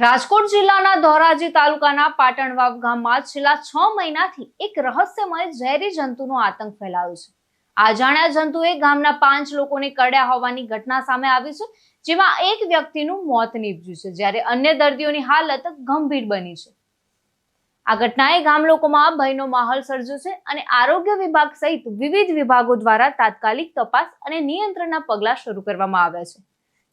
રાજકોટ જિલ્લાના ધોરાજી તાલુકાના પાટણવાવ ગામમાં છેલ્લા છ મહિનાથી એક રહસ્યમય ઝેરી જંતુનો આતંક ફેલાયો છે. અજાણ્યા જંતુએ ગામના પાંચ લોકોને કરડ્યા હોવાની ઘટના સામે આવી છે, જેમાં એક વ્યક્તિનું મોત નીપજ્યું છે, જ્યારે અન્ય દર્દીઓની હાલત ગંભીર બની છે. આ ઘટનાએ ગામ લોકોમાં ભયનો માહોલ સર્જ્યો છે અને આરોગ્ય વિભાગ સહિત વિવિધ વિભાગો દ્વારા તાત્કાલિક તપાસ અને નિયંત્રણના પગલાં શરૂ કરવામાં આવ્યા છે.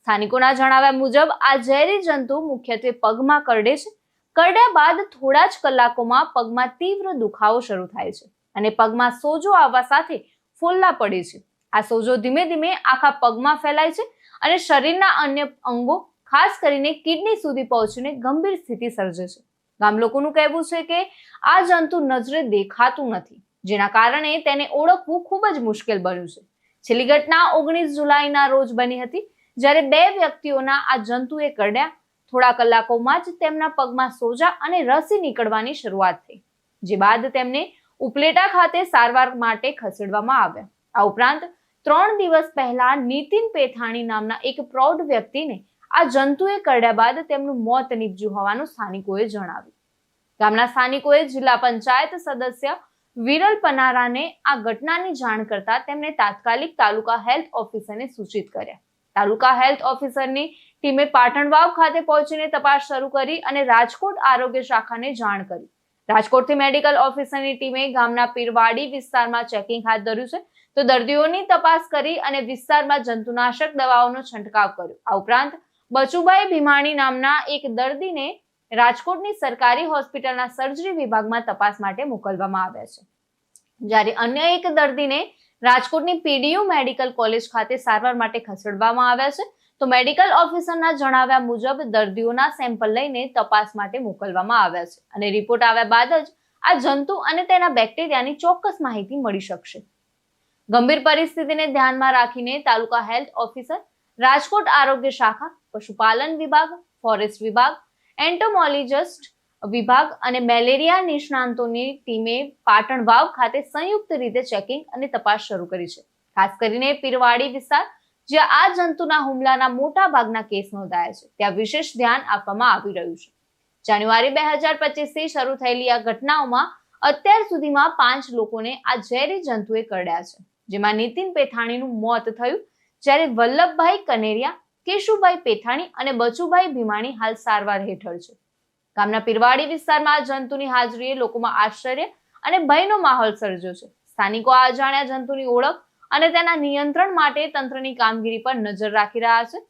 સ્થાનિકોના જણાવ્યા મુજબ, આ ઝેરી જંતુ મુખ્યત્વે પગમાં કરડે છે. કરડ્યા બાદ થોડા જ કલાકોમાં પગમાં તીવ્ર દુખાવો શરૂ થાય છે અને પગમાં સોજો આવવા સાથે ફોલ્લા પડે છે. આ સોજો ધીમે ધીમે આખા પગમાં ફેલાય છે અને શરીરના અન્ય અંગો, ખાસ કરીને કિડની સુધી પહોંચીને ગંભીર સ્થિતિ સર્જે છે. ગામ લોકોનું કહેવું છે કે, આ જંતુ નજરે દેખાતું નથી, જેના કારણે તેને ઓળખવું ખૂબ જ મુશ્કેલ બન્યું છે. છેલ્લી ઘટના ઓગણીસ જુલાઈના રોજ બની હતી. જ્યારે બે વ્યક્તિઓના આ જંતુએ કરડ્યા, થોડા કલાકોમાં જ તેમના પગમાં સોજા અને રસી નીકળવાની શરૂઆત થઈ, જે બાદ તેમને ઉપલેટા ખાતે સારવાર માટે ખસેડવામાં આવ્યા. આ ઉપરાંત, ત્રણ દિવસ પહેલા નીતિન પેથાણી નામના એક પ્રૌઢ વ્યક્તિને આ જંતુએ કરડ્યા બાદ તેમનું મોત નીપજ્યું હોવાનું સ્થાનિકોએ જણાવ્યું. ગામના સ્થાનિકોએ જિલ્લા પંચાયત સદસ્ય વિરલ પનારાને આ ઘટનાની જાણ કરતા તેમને તાત્કાલિક તાલુકા હેલ્થ ઓફિસરને સૂચિત કર્યા. તાલુકા હેલ્થ ઓફિસરની ટીમે પાટણવાવ ખાતે પહોંચીને તપાસ શરૂ કરી અને રાજકોટ આરોગ્ય શાખાને જાણ કરી. રાજકોટથી મેડિકલ ઓફિસરની ટીમે ગામના પીરવાડી વિસ્તારમાં ચેકિંગ હાથ ધર્યું છે. તો દર્દીઓની તપાસ કરી અને વિસ્તારમાં જંતુનાશક દવાઓનો છંટકાવ કર્યો. આ ઉપરાંત બચુભાઈ ભીમાણી નામના એક દર્દીને રાજકોટની સરકારી હોસ્પિટલના સર્જરી વિભાગમાં તપાસ માટે મોકલવામાં આવ્યા છે. જ્યારે અન્ય એક દર્દીને રાજકોટની પીડીયુ મેડિકલ કોલેજ ખાતે સારવાર માટે ખસેડવામાં આવ્યા છે. તો મેડિકલ ઓફિસરના જણાવ્યા મુજબ દર્દીઓના સેમ્પલ લઈને તપાસ માટે મોકલવામાં આવ્યા છે. અને રિપોર્ટ આવ્યા બાદ જ આ જંતુ અને તેના બેક્ટેરિયાની ચોક્કસ માહિતી મળી શકશે. ગંભીર પરિસ્થિતિને ધ્યાનમાં રાખીને તાલુકા હેલ્થ ઓફિસર, રાજકોટ આરોગ્ય શાખા, પશુપાલન વિભાગ, ફોરેસ્ટ વિભાગ, એન્ટોમોલોજિસ્ટ વિભાગ અને મેલેરિયા નિષ્ણાંતોની ટીમે પાટણ વાવ ખાતે સંયુક્ત રીતે ચેકિંગ અને તપાસ શરૂ કરી છે. ખાસ કરીને પીરવાડી વિસ્તાર, જ્યાં આ જંતુના હુમલાના મોટા ભાગના કેસ નોંધાયા છે. ત્યાં વિશેષ ધ્યાન આપવામાં આવી રહ્યું છે. જાન્યુઆરી બે હજાર પચીસથી શરૂ થયેલી આ ઘટનાઓમાં અત્યાર સુધીમાં પાંચ લોકોને આ ઝેરી જંતુએ કરડ્યા છે. જેમાં નીતિન પેથાણીનું મોત થયું, જ્યારે વલ્લભભાઈ કનેરિયા, કેશુભાઈ પેથાણી અને બચુભાઈ ભીમાણી હાલ સારવાર હેઠળ છે. ગામના પીરવાડી વિસ્તારમાં જંતુની હાજરીએ લોકોમાં આશ્ચર્ય અને ભયનો માહોલ સર્જ્યો છે. સ્થાનિકો આ અજાણ્યા જંતુની ઓળખ અને તેના નિયંત્રણ માટે તંત્રની કામગીરી પર નજર રાખી રહ્યા છે.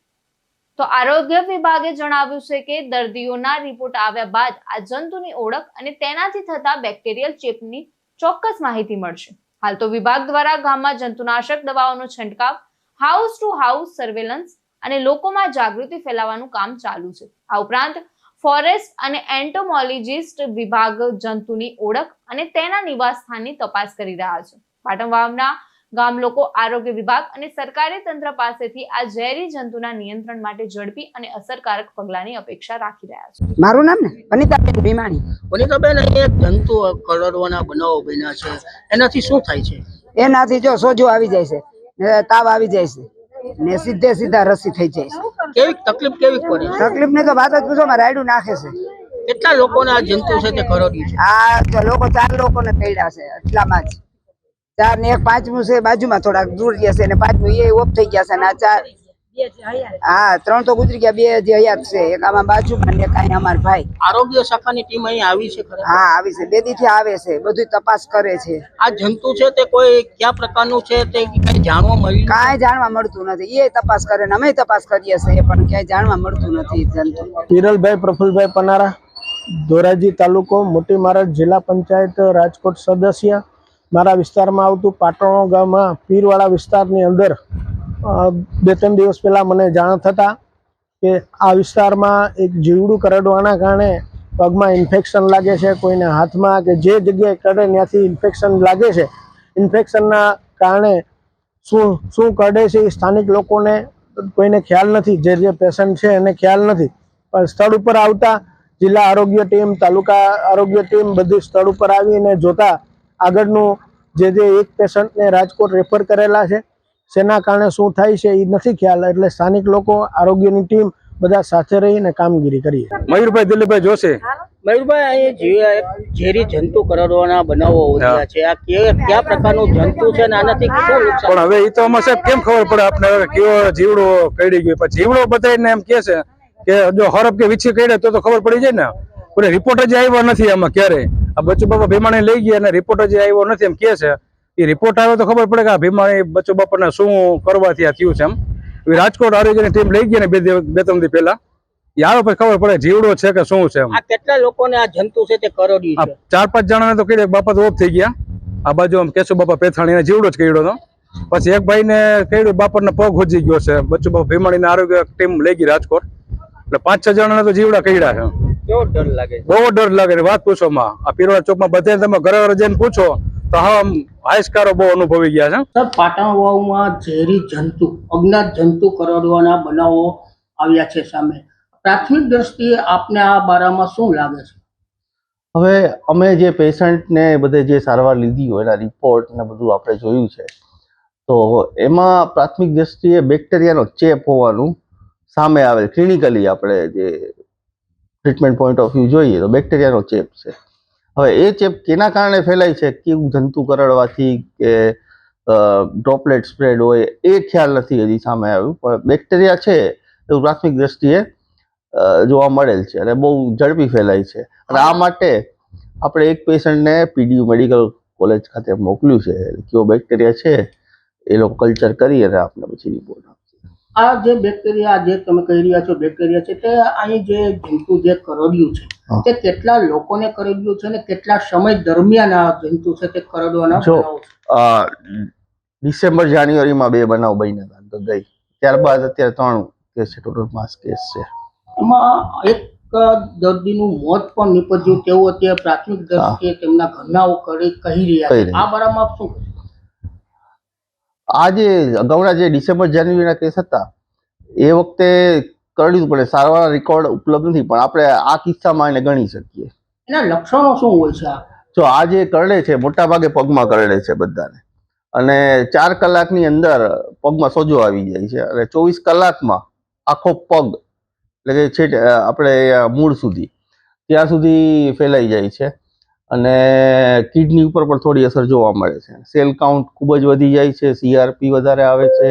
તો આરોગ્ય વિભાગે જણાવ્યું છે કે દર્દીઓના રિપોર્ટ આવ્યા બાદ આ જંતુની ઓળખ અને તેનાથી થતા બેક્ટેરિયલ ચેપની ચોક્કસ માહિતી મળશે. હાલ તો વિભાગ દ્વારા ગામમાં જંતુનાશક દવાઓનો છંટકાવ, હાઉસ ટુ હાઉસ સર્વેલન્સ અને લોકોમાં જાગૃતિ ફેલાવવાનું કામ ચાલુ છે. આ ઉપરાંત ફોરેસ્ટ અને એન્ટોમોલોજીસ્ટ વિભાગ જંતુની ઓળખ અને તેના નિવાસ સ્થાનની તપાસ કરી રહ્યા છે. પાટણ વાવના ગામ લોકો આરોગ્ય વિભાગ અને સરકારી તંત્ર પાસેથી આ ઝેરી જંતુના નિયંત્રણ માટે ઝડપી અને અસરકારક પગલાંની અપેક્ષા રાખી રહ્યા છે. મારું નામ ને? અનિતાબેન ભીમાણી. વનિતાબેન અહીં જંતુ કરડવાના બનાવો બન્યા છે. એનાથી શું થાય છે? એનાથી જો સોજો આવી જાય છે તાવ આવી જાય છે. ને સીધે સીધા રસી થઈ જાય છે. કેવી તકલીફ કેવી પડે? તકલીફ ને તો વાત જ પૂછો રાયડું નાખે છે. કેટલા લોકોને આ જંતુ છે તે કરડ્યું છે? આ લોકો ચાર લોકોને પડ્યા છે એટલામાં જ. ચાર ને એક પાંચમું છે બાજુમાં થોડાક દૂર જશે અને ને પાંચમું એ ઓફ થઈ ગયા છે ને આ ચાર હા ત્રણ તો ગુજરી ગયા બે જે હયાત છે. એક આમાં બાજુ ને એક અહીં અમાર ભાઈ. આરોગ્ય શાખાની ટીમ અહીં આવી છે હા આવી છે. બે દીથી આવે છે. બધું તપાસ કરે છે. આ જંતુ છે તે કોઈ કયા પ્રકારનું છે? તે કઈ જાણવા મળ્યું કાંઈ જાણવા મળતું નથી. એ તપાસ કરે ને અમે તપાસ કરીએ છીએ પણ ક્યાંય જાણવા મળતું નથી જંતુ. હિરલભાઈ પ્રફુલભાઈ પનારા ધોરાજી તાલુકો મોટી મારડ જિલ્લા પંચાયત રાજકોટ સદસ્ય. મારા વિસ્તારમાં આવતું પાટણો ગામમાં પીરવાળા વિસ્તારની અંદર બે ત્રણ દિવસ પહેલાં મને જાણ થતાં કે આ વિસ્તારમાં એક જીવડું કરડવાના કારણે પગમાં ઇન્ફેક્શન લાગે છે, કોઈને હાથમાં કે જે જગ્યાએ કરડે ત્યાંથી ઇન્ફેક્શન લાગે છે. ઇન્ફેક્શનના કારણે શું શું કરડે છે એ સ્થાનિક લોકોને કોઈને ખ્યાલ નથી, જે જે પેશન્ટ છે એને ખ્યાલ નથી. પણ સ્થળ ઉપર આવતા જિલ્લા આરોગ્ય ટીમ, તાલુકા આરોગ્ય ટીમ બધી સ્થળ ઉપર આવીને જોતા આગળનું જે જે એક પેશન્ટને રાજકોટ રેફર કરેલા છે શેના કારણે શું થાય છે એ નથી ખ્યાલ. એટલે સ્થાનિક લોકો આરોગ્યની ટીમ બધા સાથે રહીને કામગીરી કરીએ. મયુરભાઈ દિલીપભાઈ જોશી? મયુરભાઈ અહીં ઝેરી જંતુ કરડવાના બનાવો વધ્યા છે. આ કયા પ્રકારનું જંતુ છે અને આનાથી શું નુકસાન? પણ હવે એ તો સાહેબ કેમ ખબર પડે? આપણે હવે કેવો જીવડો કઈડી ગયો? પણ જીવડો બતાવીને એમ કે છે કે જો હરફ કે વીછી કઈડે તો તો ખબર પડી જાય ને. પણ રિપોર્ટ જ આવ્યો નથી આમાં ક્યારે આ બચ્ચુ બાબા ભીમાણી લઈ ગયા અને રિપોર્ટ જ આવ્યો નથી એમ કે છે. એ રિપોર્ટ આવ્યો તો ખબર પડે કે આ ભીમાણી બચ્ચો બાપાને શું કરવાથી આ થયું છે એમ. એ રાજકોટ આરોગ્યની ટીમ લઈ ગઈ ને બે બે ત્રણ દી પહેલા. યાર પછી ખબર પડે જીવડો છે કે શું છે એમ. આ કેટલા લોકોને આ જંતુ છે તે કરોડી છે? ચાર પાંચ જણાને તો કીધું બાપા તો ઓફ થઈ ગયા. આ બાજુ આમ કેશુ બાપા પેથાણી જીવડો જ કર્યો હતો પછી એક ભાઈ ને કહ્યું બાપરને પગ હોજી ગયો છે. બચ્ચું બાપા ભીમાણીને આરોગ્ય ટીમ લઈ ગઈ રાજકોટ. એટલે પાંચ છ જણાને તો જીવડા કર્યા છે. કેવો ડર લાગે બહુ ડર લાગે વાત પૂછો માં. આ ચોક ચોકમાં બધે તમે ઘરે ઘરે જઈને પૂછો. તો હા બહુ અનુભવી ગયા છે સર પાટણ વાવમાં ઝેરી જંતુ અજ્ઞાત જંતુ કરડવાના બનાવો આવ્યા છે સામે. પ્રાથમિક દ્રષ્ટિએ આપને આ બારામાં શું લાગે છે? હવે અમે જે પેશન્ટને બધે જે સારવાર લીધી હોય એના રિપોર્ટ ને બધું આપણે જોયું છે તો એમાં પ્રાથમિક દ્રષ્ટિએ બેક્ટેરિયાનો ચેપ હોવાનું સામે આવેલ. ક્લિનિકલી આપણે જે ટ્રીટમેન્ટ પોઈન્ટ ઓફ વ્યૂ જોઈએ તો બેક્ટેરિયાનો ચેપ છે. હવે એ ચેપ કેના કારણે ફેલાય છે? કેવું જંતુ કરડવાથી કે ડ્રોપલેટ સ્પ્રેડ હોય, એ ખ્યાલ નથી હજી સામે આવ્યું, પણ બેક્ટેરિયા છે એવું પ્રાથમિક દ્રષ્ટિએ જોવા મળેલ છે અને બહુ ઝડપી ફેલાય છે. અને આ માટે આપણે એક પેશન્ટને પીડીયુ મેડિકલ કોલેજ ખાતે મોકલ્યું છે. કયો બેક્ટેરિયા છે એ લોકો કલ્ચર કરી અને આપણે પછી રિપોર્ટ આ જે બેક્ટેરિયા જે તમે કહી રહ્યા છો બેક્ટેરિયા છે તે અહીં જે જંતુ જે કરડ્યું છે તે કેટલા લોકોને કરડ્યું છે અને કેટલા સમય દરમિયાન આ જંતુ છે તે કરડવાના જો. છે? ડિસેમ્બર જાન્યુઆરીમાં બે બનાવ બન્યા હતા તો ગઈ ત્યારબાદ અત્યારે ત્રણ કેસ છે ટોટલ પાંચ કેસ છે. એમાં એક દર્દીનું મોત પણ નીપજ્યું તેવું અત્યારે પ્રાથમિક દ્રષ્ટિએ તેમના ઘરનાઓ કરી કહી રહ્યા છે. આ બારામાં શું? આ જે અગાઉના જે ડિસેમ્બર જાન્યુઆરીના કેસ હતા એ વખતે કરડ્યું પણ સારવાર રેકોર્ડ ઉપલબ્ધ નથી પણ આપણે આ કિસ્સામાં એને ગણી શકીએ. એના લક્ષણો શું હોય છે જો આ જે કરડે છે મોટા ભાગે પગમાં કરડે છે બધાને. અને ચાર કલાકની અંદર પગમાં સોજો આવી જાય છે અને ચોવીસ કલાકમાં આખો પગ એટલે કે છે આપણે મૂળ સુધી ત્યાં સુધી ફેલાઈ જાય છે. અને કિડની ઉપર પણ થોડી અસર જોવા મળે છે. સેલ કાઉન્ટ ખૂબ જ વધી જાય છે સીઆરપી વધારે આવે છે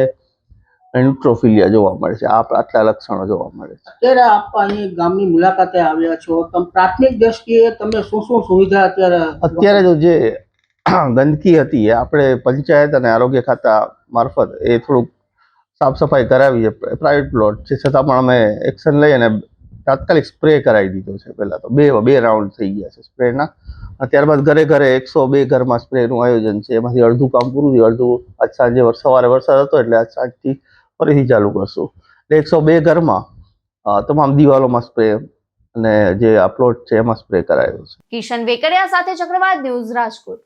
અને ન્યુટ્રોફિલિયા જોવા મળે છે. આ આટલા લક્ષણો જોવા મળે છે. અત્યારે આપ અહીં ગામની મુલાકાતે આવ્યા છો. તમે પ્રાથમિક દ્રષ્ટિએ તમે શું શું સુવિધા અત્યારે અત્યારે જો જે ગંદકી હતી એ આપણે પંચાયત અને આરોગ્ય ખાતા મારફત એ થોડુંક સાફ સફાઈ કરાવી છે પ્રાઇવેટ પ્લોટ છે. છતાં પણ અમે એક્શન લઈ અને તાત્કાલિક સ્પ્રે કરાવી દીધો છે પહેલાં તો. બે બે રાઉન્ડ થઈ ગયા છે સ્પ્રેના. ત્યારબાદ ઘરે ઘરે એકસો બે ઘરમાં સ્પ્રેનું આયોજન છે. એમાંથી અડધું કામ પૂરું થયું. અડધું આજ સાંજે સવારે વરસાદ હતો એટલે આજ સાંજથી ફરીથી ચાલુ કરશું. એટલે એકસો બે ઘરમાં તમામ દિવાલોમાં સ્પ્રે અને જે આ પ્લોટ છે એમાં સ્પ્રે કરાયો છે. કિશન વેકરિયા સાથે ચક્રવાત ન્યૂઝ રાજકોટ.